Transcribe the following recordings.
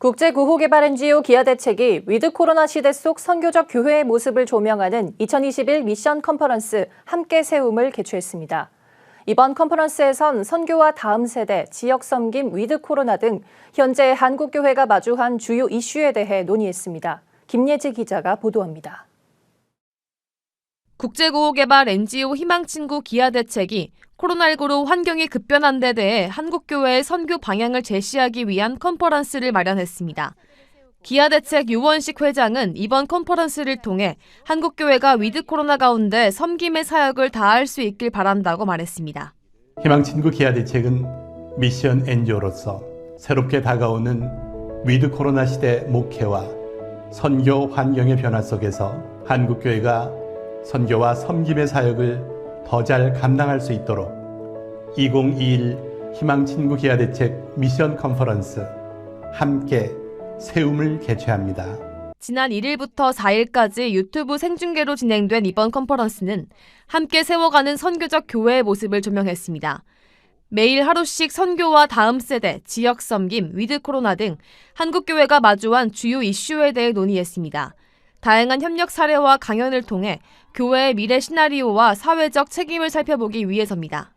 국제구호개발 NGO 기아 대책이 위드 코로나 시대 속 선교적 교회의 모습을 조명하는 2021 미션 컨퍼런스 함께 세움을 개최했습니다. 이번 컨퍼런스에선 선교와 다음 세대, 지역 섬김, 위드 코로나 등 현재 한국 교회가 마주한 주요 이슈에 대해 논의했습니다. 김예지 기자가 보도합니다. 국제구호개발 NGO 희망친구 기아 대책이 코로나19로 환경이 급변한 데 대해 한국교회의 선교 방향을 제시하기 위한 컨퍼런스를 마련했습니다. 기아 대책 유원식 회장은 이번 컨퍼런스를 통해 한국교회가 위드 코로나 가운데 섬김의 사역을 다할 수 있길 바란다고 말했습니다. 희망친구 기아 대책은 미션 NGO로서 새롭게 다가오는 위드 코로나 시대 목회와 선교 환경의 변화 속에서 한국교회가 선교와 섬김의 사역을 더 잘 감당할 수 있도록 2021 희망친구 기아 대책 미션 컨퍼런스 함께 세움을 개최합니다. 지난 1일부터 4일까지 유튜브 생중계로 진행된 이번 컨퍼런스는 함께 세워가는 선교적 교회의 모습을 조명했습니다. 매일 하루씩 선교와 다음 세대, 지역 섬김, 위드 코로나 등 한국교회가 마주한 주요 이슈에 대해 논의했습니다. 다양한 협력 사례와 강연을 통해 교회의 미래 시나리오와 사회적 책임을 살펴보기 위해서입니다.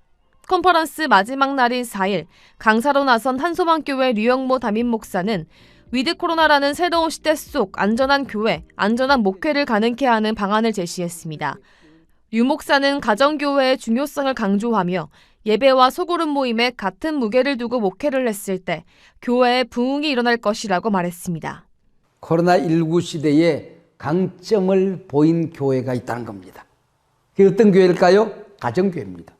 컨퍼런스 마지막 날인 4일 강사로 나선 한소망교회 류영모 담임 목사는 위드 코로나라는 새로운 시대 속 안전한 교회, 안전한 목회를 가능케 하는 방안을 제시했습니다. 유 목사는 가정교회의 중요성을 강조하며 예배와 소그룹 모임에 같은 무게를 두고 목회를 했을 때 교회에 부흥이 일어날 것이라고 말했습니다. 코로나19 시대에 강점을 보인 교회가 있다는 겁니다. 그게 어떤 교회일까요? 가정교회입니다.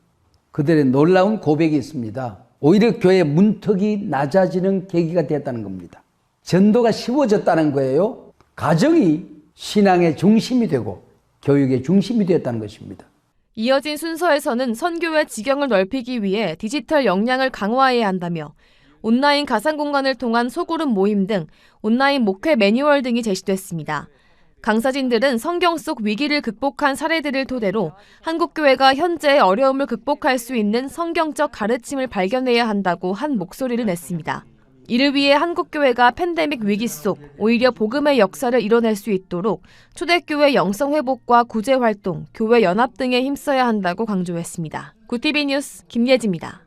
그들의 놀라운 고백이 있습니다. 오히려 교회 문턱이 낮아지는 계기가 되었다는 겁니다. 전도가 쉬워졌다는 거예요. 가정이 신앙의 중심이 되고 교육의 중심이 되었다는 것입니다. 이어진 순서에서는 선교의 지경을 넓히기 위해 디지털 역량을 강화해야 한다며 온라인 가상 공간을 통한 소그룹 모임 등 온라인 목회 매뉴얼 등이 제시됐습니다. 강사진들은 성경 속 위기를 극복한 사례들을 토대로 한국교회가 현재의 어려움을 극복할 수 있는 성경적 가르침을 발견해야 한다고 한 목소리를 냈습니다. 이를 위해 한국교회가 팬데믹 위기 속 오히려 복음의 역사를 이뤄낼 수 있도록 초대교회 영성회복과 구제활동, 교회 연합 등에 힘써야 한다고 강조했습니다. 구티비 뉴스 김예지입니다.